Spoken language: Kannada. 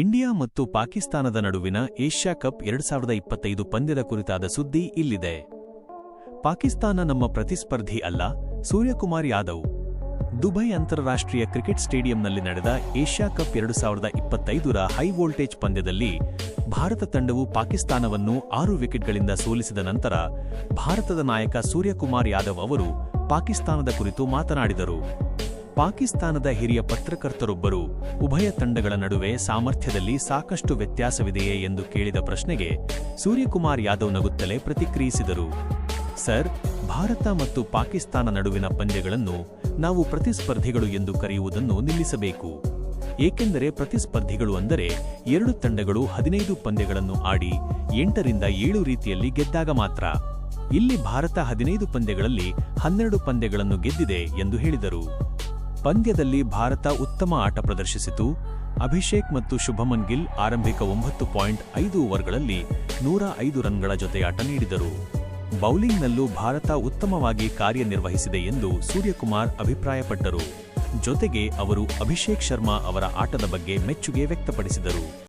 ಇಂಡಿಯಾ ಮತ್ತು ಪಾಕಿಸ್ತಾನದ ನಡುವಿನ ಏಷ್ಯಾ ಕಪ್ ಎರಡ್ ಸಾವಿರದ ಇಪ್ಪತ್ತೈದು ಪಂದ್ಯದ ಕುರಿತಾದ ಸುದ್ದಿ ಇಲ್ಲಿದೆ. ಪಾಕಿಸ್ತಾನ ನಮ್ಮ ಪ್ರತಿಸ್ಪರ್ಧಿ ಅಲ್ಲ, ಸೂರ್ಯಕುಮಾರ್ ಯಾದವ್. ದುಬೈ ಅಂತಾರಾಷ್ಟ್ರೀಯ ಕ್ರಿಕೆಟ್ ಸ್ಟೇಡಿಯಂನಲ್ಲಿ ನಡೆದ ಏಷ್ಯಾ ಕಪ್ ಎರಡು ಸಾವಿರದ ಇಪ್ಪತ್ತೈದರ ಹೈ ವೋಲ್ಟೇಜ್ ಪಂದ್ಯದಲ್ಲಿ ಭಾರತ ತಂಡವು ಪಾಕಿಸ್ತಾನವನ್ನು ಆರು ವಿಕೆಟ್ಗಳಿಂದ ಸೋಲಿಸಿದ ನಂತರ ಭಾರತದ ನಾಯಕ ಸೂರ್ಯಕುಮಾರ್ ಯಾದವ್ ಅವರು ಪಾಕಿಸ್ತಾನದ ಕುರಿತು ಮಾತನಾಡಿದರು. ಪಾಕಿಸ್ತಾನದ ಹಿರಿಯ ಪತ್ರಕರ್ತರೊಬ್ಬರು ಉಭಯ ತಂಡಗಳ ನಡುವೆ ಸಾಮರ್ಥ್ಯದಲ್ಲಿ ಸಾಕಷ್ಟು ವ್ಯತ್ಯಾಸವಿದೆಯೇ ಎಂದು ಕೇಳಿದ ಪ್ರಶ್ನೆಗೆ ಸೂರ್ಯಕುಮಾರ್ ಯಾದವ್ ನಗುತ್ತಲೇ ಪ್ರತಿಕ್ರಿಯಿಸಿದರು. ಸರ್, ಭಾರತ ಮತ್ತು ಪಾಕಿಸ್ತಾನ ನಡುವಿನ ಪಂದ್ಯಗಳನ್ನು ನಾವು ಪ್ರತಿಸ್ಪರ್ಧಿಗಳು ಎಂದು ಕರೆಯುವುದನ್ನು ನಿಲ್ಲಿಸಬೇಕು. ಏಕೆಂದರೆ ಪ್ರತಿಸ್ಪರ್ಧಿಗಳು ಅಂದರೆ ಎರಡು ತಂಡಗಳು ಹದಿನೈದು ಪಂದ್ಯಗಳನ್ನು ಆಡಿ ಎಂಟರಿಂದ ಏಳು ರೀತಿಯಲ್ಲಿ ಗೆದ್ದಾಗ ಮಾತ್ರ. ಇಲ್ಲಿ ಭಾರತ ಹದಿನೈದು ಪಂದ್ಯಗಳಲ್ಲಿ ಹನ್ನೆರಡು ಪಂದ್ಯಗಳನ್ನು ಗೆದ್ದಿದೆ ಎಂದು ಹೇಳಿದರು. ಪಂದ್ಯದಲ್ಲಿ ಭಾರತ ಉತ್ತಮ ಆಟ ಪ್ರದರ್ಶಿಸಿತು. ಅಭಿಷೇಕ್ ಮತ್ತು ಶುಭಮನ್ ಗಿಲ್ ಆರಂಭಿಕ ಒಂಬತ್ತು ಪಾಯಿಂಟ್ ಐದು ಓವರ್ಗಳಲ್ಲಿ ನೂರ ಐದು ರನ್ಗಳ ಜೊತೆಯಾಟ ನೀಡಿದರು. ಬೌಲಿಂಗ್ನಲ್ಲೂ ಭಾರತ ಉತ್ತಮವಾಗಿ ಕಾರ್ಯನಿರ್ವಹಿಸಿದೆ ಎಂದು ಸೂರ್ಯಕುಮಾರ್ ಅಭಿಪ್ರಾಯಪಟ್ಟರು. ಜೊತೆಗೆ ಅವರು ಅಭಿಷೇಕ್ ಶರ್ಮಾ ಅವರ ಆಟದ ಬಗ್ಗೆ ಮೆಚ್ಚುಗೆ ವ್ಯಕ್ತಪಡಿಸಿದರು.